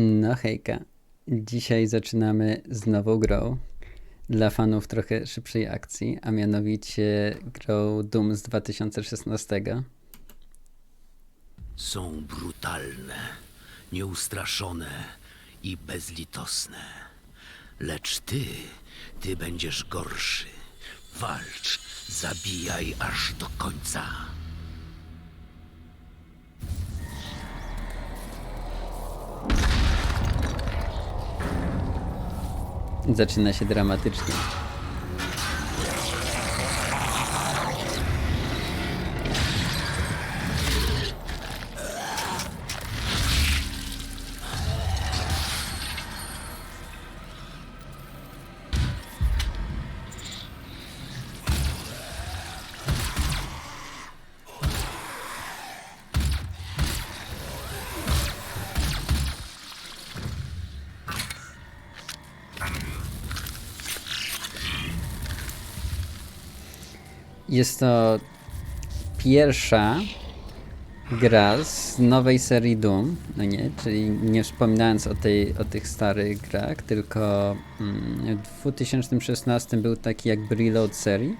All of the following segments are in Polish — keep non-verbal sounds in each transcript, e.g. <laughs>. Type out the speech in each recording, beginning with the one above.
No hejka. Dzisiaj zaczynamy z nową grą. Dla fanów trochę szybszej akcji, a mianowicie grą Doom z 2016. Są brutalne, nieustraszone i bezlitosne. Lecz ty, ty będziesz gorszy. Walcz, zabijaj aż do końca. Zaczyna się dramatycznie. Jest to pierwsza gra z nowej serii Doom, no nie, czyli nie wspominając o, tej, o tych starych grach, tylko mm, w 2016 był taki jakby reload serii.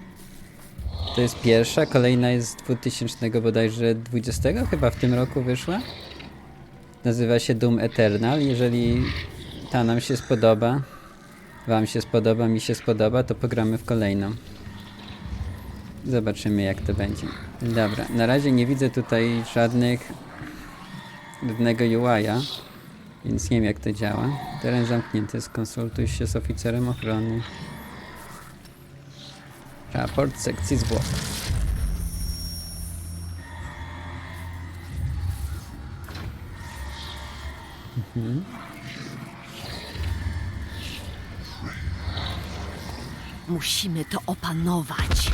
To jest pierwsza, kolejna jest z 2000 bodajże 20 chyba w tym roku wyszła. Nazywa się Doom Eternal. Jeżeli ta nam się spodoba, wam się spodoba, mi się spodoba, to pogramy w kolejną. Zobaczymy jak to będzie. Dobra, na razie nie widzę tutaj żadnych żadnego UI-a, więc nie wiem jak to działa. Teren zamknięty, skonsultuj się z oficerem ochrony. Raport sekcji zwłok. Musimy to opanować.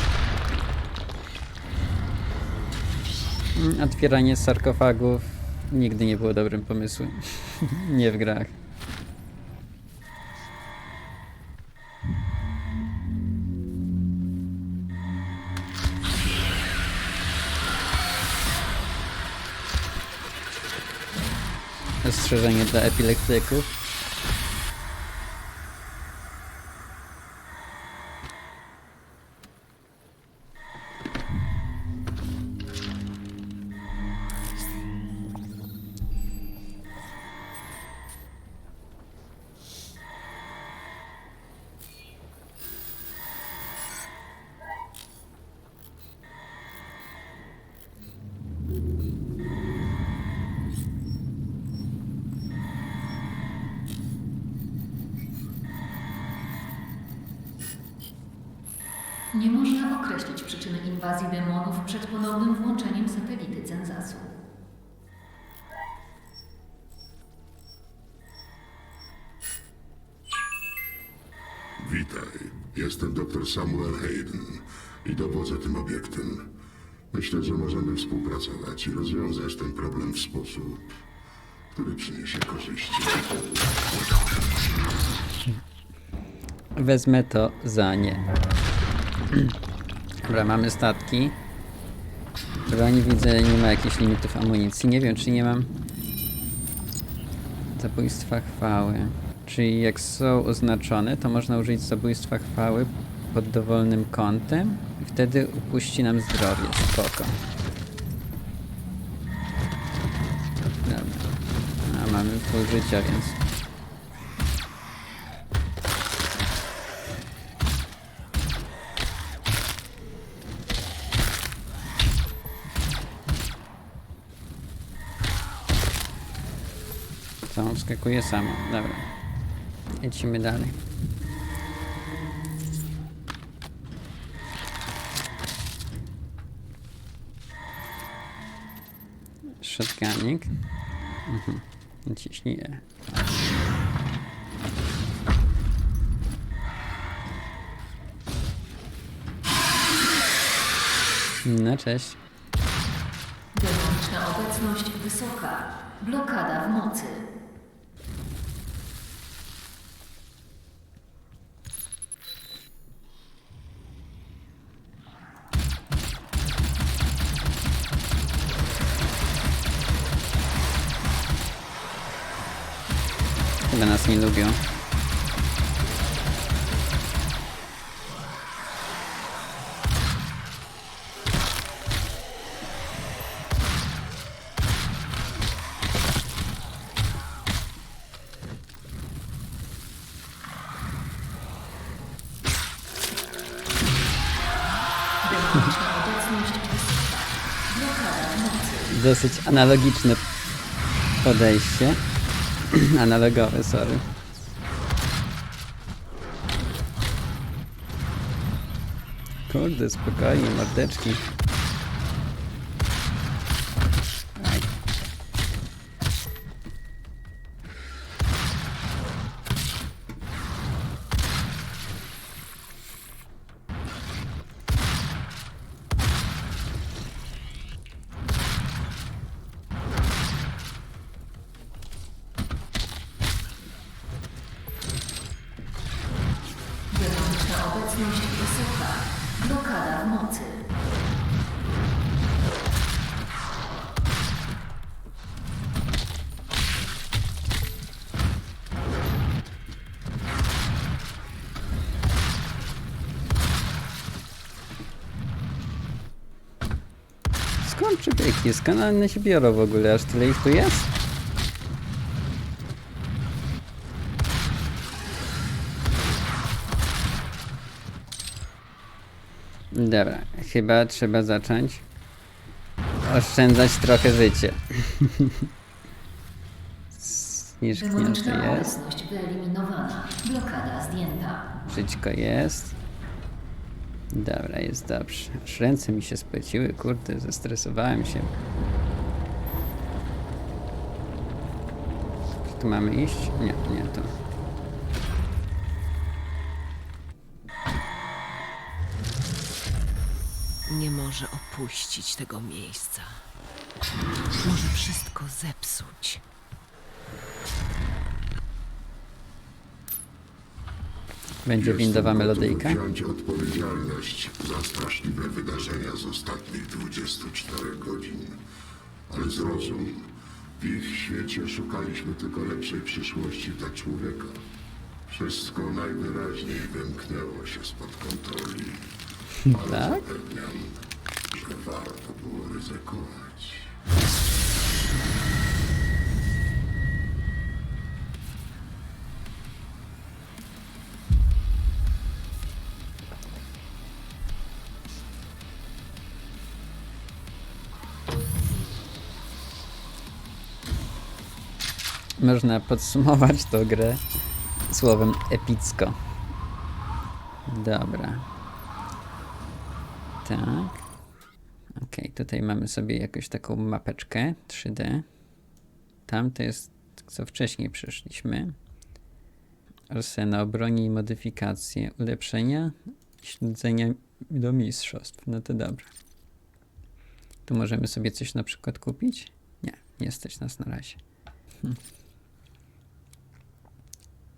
Otwieranie sarkofagów nigdy nie było dobrym pomysłem. <laughs> nie w grach. Ostrzeżenie dla epileptyków. Nie można określić przyczyny inwazji demonów przed ponownym włączeniem satelity Cenzasu. Witaj, jestem dr Samuel Hayden i dowodzę tym obiektem. Myślę, że możemy współpracować i rozwiązać ten problem w sposób, który przyniesie korzyści. Wezmę to za nie. Dobra, mamy statki. Broni widzę, nie ma jakichś limitów amunicji. Nie wiem, czy nie mam zabójstwa chwały. Czyli jak są oznaczone, to można użyć zabójstwa chwały pod dowolnym kątem i wtedy upuści nam zdrowie. Spoko. Dobra. A mamy pół życia, więc Co, wskakuje samo. Dobra. Lecimy dalej. Shotgunik. Mhm. Naciśnij E. No cześć. Demoniczna obecność wysoka. Blokada w mocy. Chyba nas nie lubią. Dosyć analogiczne podejście. <clears throat> Analogowe, sorry. Kurde, spokojnie, mordeczki. Przybiegi? Skąd one się biorą w ogóle? Aż tyle ich tu jest? Dobra, chyba trzeba zacząć oszczędzać trochę życie. Zniżknięte <laughs> Demoniczna jest. Blokada zdjęta. Żyćko jest. Dobra, jest dobrze. Aż ręce mi się spociły, kurde, zestresowałem się. Czy tu mamy iść? Nie, nie tu. Nie może opuścić tego miejsca. Może wszystko zepsuć. Będzie Jestem windowa melodyjka? wziąć odpowiedzialność za straszliwe wydarzenia z ostatnich 24 godzin. Ale zrozum, w ich świecie szukaliśmy tylko lepszej przyszłości dla człowieka. Wszystko najwyraźniej wymknęło się spod kontroli. Ale Tak? zapewniam, że warto było ryzykować. Można podsumować tą grę słowem epicko. Dobra. Tak. Ok, tutaj mamy sobie jakąś taką mapeczkę 3D. Tam to jest, co wcześniej przeszliśmy. Arsenał, broni i modyfikacje, ulepszenia, śledzenia do mistrzostw. No to dobra. Tu możemy sobie coś na przykład kupić? Nie, nie stać nas na razie.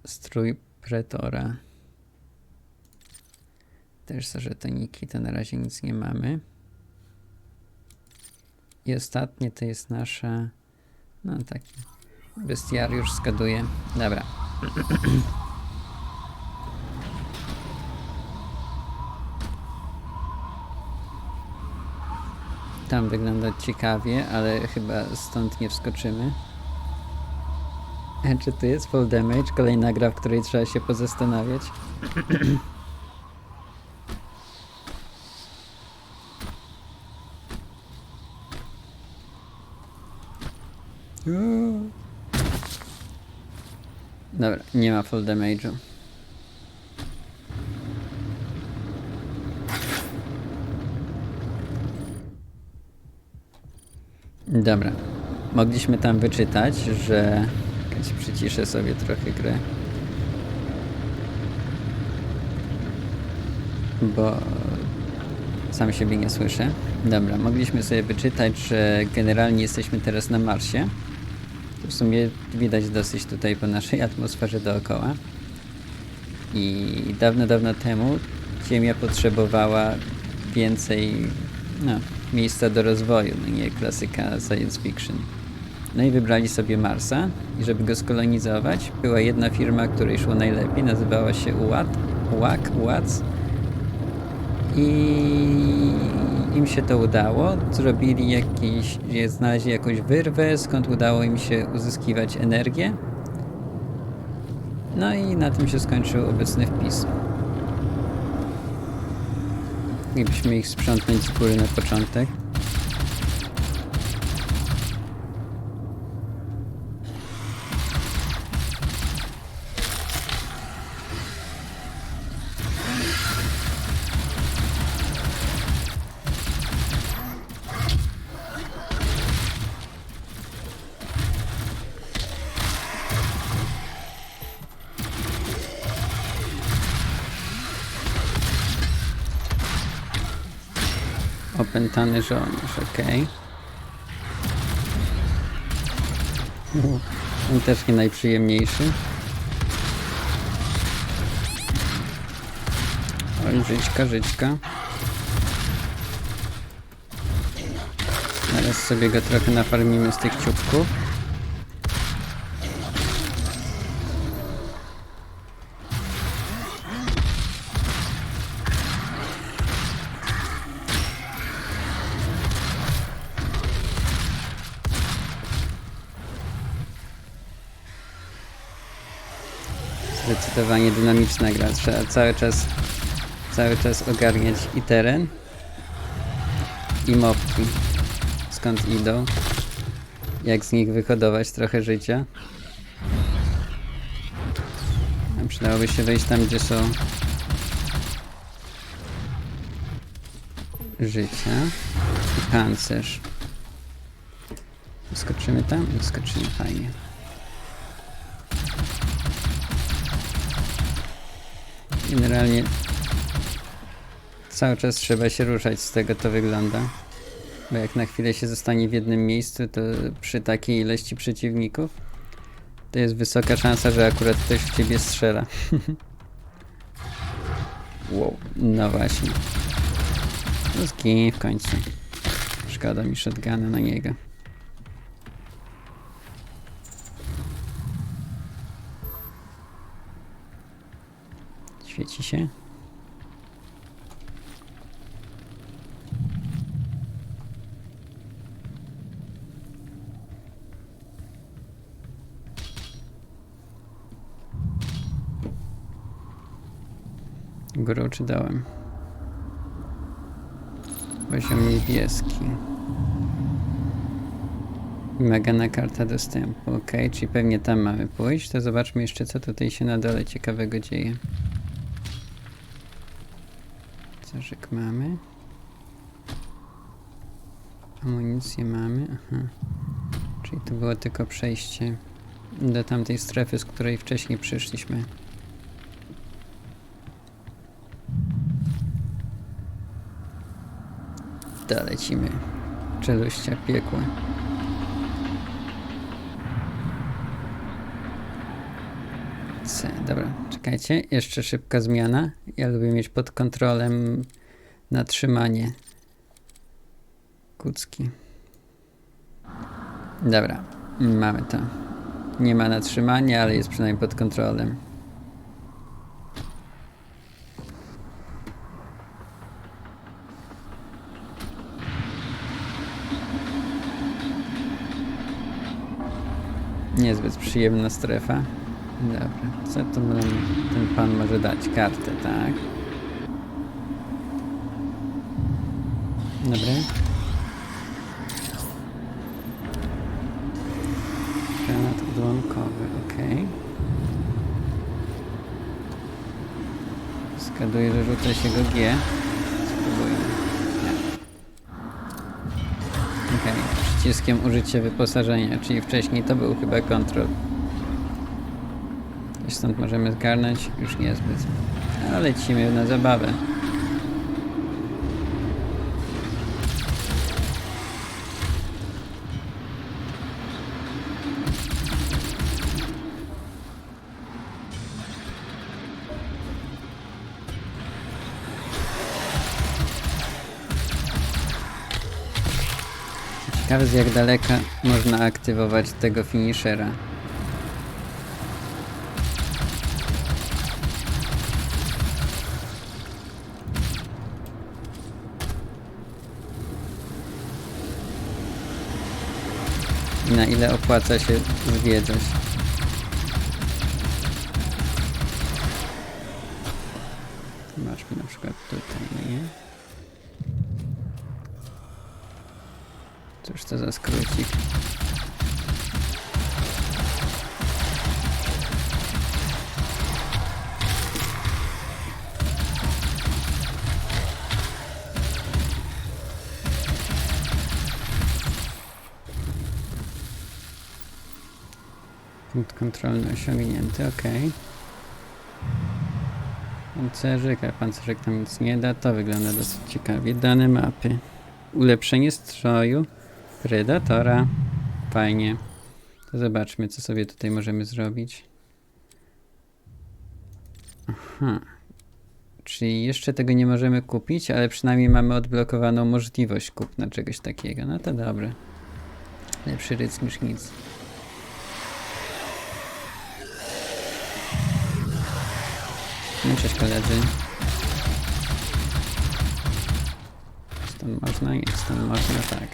Strój pretora. Też za żetoniki, to na razie nic nie mamy. I ostatnie to jest nasza. No taki. Bestiariusz skaduje. Dobra. <clears throat> Tam wygląda ciekawie, ale chyba stąd nie wskoczymy. <laughs> Czy tu jest full damage? Kolejna gra, w której trzeba się pozastanawiać. <clears throat> Dobra, nie ma full damage'u. Dobra. Mogliśmy tam wyczytać, że... Czekajcie, przyciszę sobie trochę grę. Bo sam siebie nie słyszę. Dobra, mogliśmy sobie wyczytać, że generalnie jesteśmy teraz na Marsie. To w sumie widać dosyć tutaj po naszej atmosferze dookoła. I dawno, dawno temu Ziemia potrzebowała więcej no, miejsca do rozwoju, no nie klasyka science fiction. No i wybrali sobie Marsa i żeby go skolonizować, była jedna firma, której szło najlepiej, nazywała się UAT, UAC, UAC i im się to udało. Zrobili jakiś, znaleźli jakąś wyrwę, skąd udało im się uzyskiwać energię. No i na tym się skończył obecny wpis. Moglibyśmy ich sprzątnąć z góry na początek. Opętany żołnierz, okej. On też nie najprzyjemniejszy. Oj, żyćka, żyćka. Teraz sobie go trochę nafarmimy z tych ciupków. Zdecydowanie dynamiczna gra. Trzeba cały czas, cały czas ogarniać i teren, i mopki. Skąd idą. Jak z nich wyhodować trochę życia. A Przydałoby się wejść tam, gdzie są życia i pancerz. Skoczymy tam? Skoczymy fajnie. Generalnie cały czas trzeba się ruszać, z tego to wygląda. Bo jak na chwilę się zostanie w jednym miejscu, to przy takiej ilości przeciwników, to jest wysoka szansa, że akurat ktoś w ciebie strzela. <laughs> wow, no właśnie. Zgiń w końcu. Szkoda mi shotguna na niego. Świeci się? Górą czy dołem? Poziom niebieski. Wymagana karta dostępu. Ok, czyli pewnie tam mamy pójść. To zobaczmy jeszcze, co tutaj się na dole ciekawego dzieje. Cerzyk mamy. Amunicję mamy. Aha. Czyli to było tylko przejście do tamtej strefy, z której wcześniej przyszliśmy. Dolecimy. Czeluścia piekła. C, dobra, czekajcie, jeszcze szybka zmiana. Ja lubię mieć pod kontrolem natrzymanie kucki. Dobra, mamy to. Nie ma natrzymania, ale jest przynajmniej pod kontrolem. Niezbyt przyjemna strefa. Dobra, co tu nam ten pan może dać? Kartę, tak? Dobra. Granat odłamkowy, ok. Zgaduję, że rzuca się go G. Spróbujmy. Okej, przyciskiem użycie wyposażenia, czyli wcześniej to był chyba kontrol stąd możemy zgarnąć już niezbyt. Ale lecimy na zabawę. Ciekawe jak daleka można aktywować tego finishera. Na ile opłaca się zwiedzać. Zobaczmy na przykład tutaj, no nie? Cóż to za skrócik? Kontrolny osiągnięty, ok. Pancerzyk, a pancerzyk nam nic nie da. To wygląda dosyć ciekawie. Dane mapy. Ulepszenie stroju Predatora. Fajnie. To zobaczmy, co sobie tutaj możemy zrobić. Aha. Czyli jeszcze tego nie możemy kupić, ale przynajmniej mamy odblokowaną możliwość kupna czegoś takiego. No to dobre. Lepszy ryc niż nic. Cześć koledzy. Stąd można? Stąd można, tak.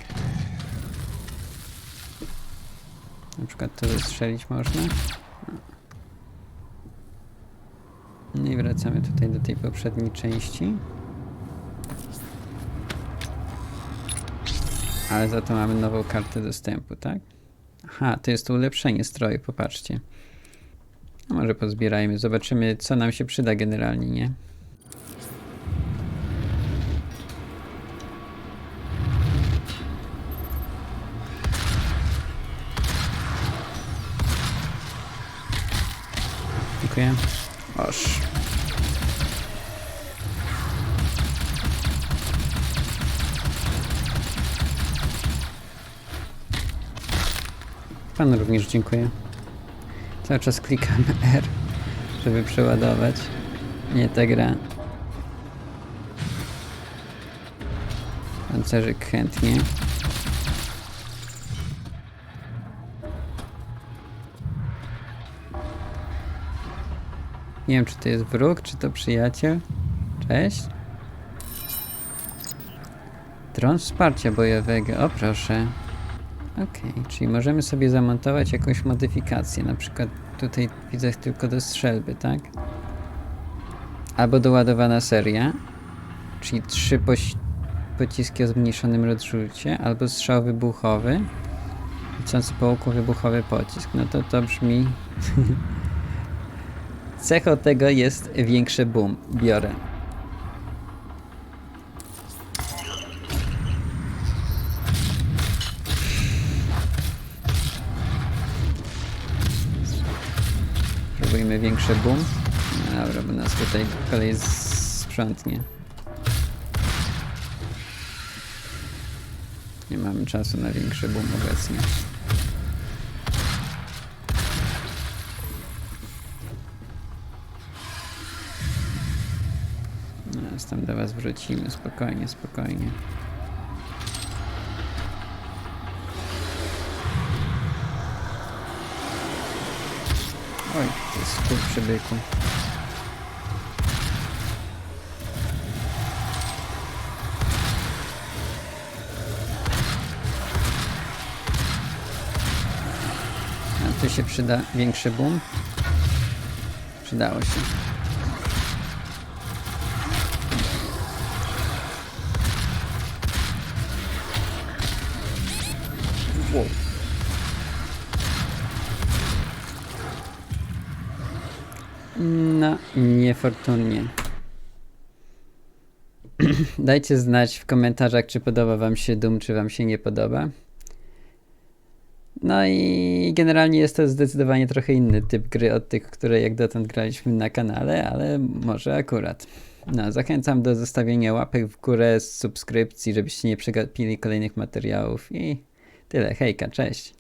Na przykład to zestrzelić można. No i wracamy tutaj do tej poprzedniej części. Ale za to mamy nową kartę dostępu, tak? Aha, to jest to ulepszenie stroju, popatrzcie. No może pozbierajmy, zobaczymy co nam się przyda generalnie, nie? Dziękuję. Oż. Pan również dziękuję. Cały czas klikam R, żeby przeładować. Nie ta gra. Pancerzyk chętnie. Nie wiem, czy to jest wróg, czy to przyjaciel. Cześć. Dron wsparcia bojowego. O, proszę. Okej, czyli możemy sobie zamontować jakąś modyfikację. Na przykład tutaj widzę tylko do strzelby, tak? Albo doładowana seria, czyli trzy poś- pociski o zmniejszonym rozrzucie, albo strzał wybuchowy, idący po łuku wybuchowy pocisk. No to to brzmi... <laughs> Cechą tego jest większy boom. Biorę. Próbujmy większy boom. No Dobra, bo nas tutaj kolej sprzątnie. Nie mamy czasu na większy boom obecnie. Zaraz tam do was wrócimy, spokojnie, spokojnie. Skór przybyku. A tu się przyda większy boom. Przydało się. Wow. Niefortunnie. <clears throat> Dajcie znać w komentarzach, czy podoba Wam się Doom, czy Wam się nie podoba. No i generalnie jest to zdecydowanie trochę inny typ gry od tych, które jak dotąd graliśmy na kanale, ale może akurat. No, zachęcam do zostawienia łapek w górę, subskrypcji, żebyście nie przegapili kolejnych materiałów i tyle. Hejka, cześć.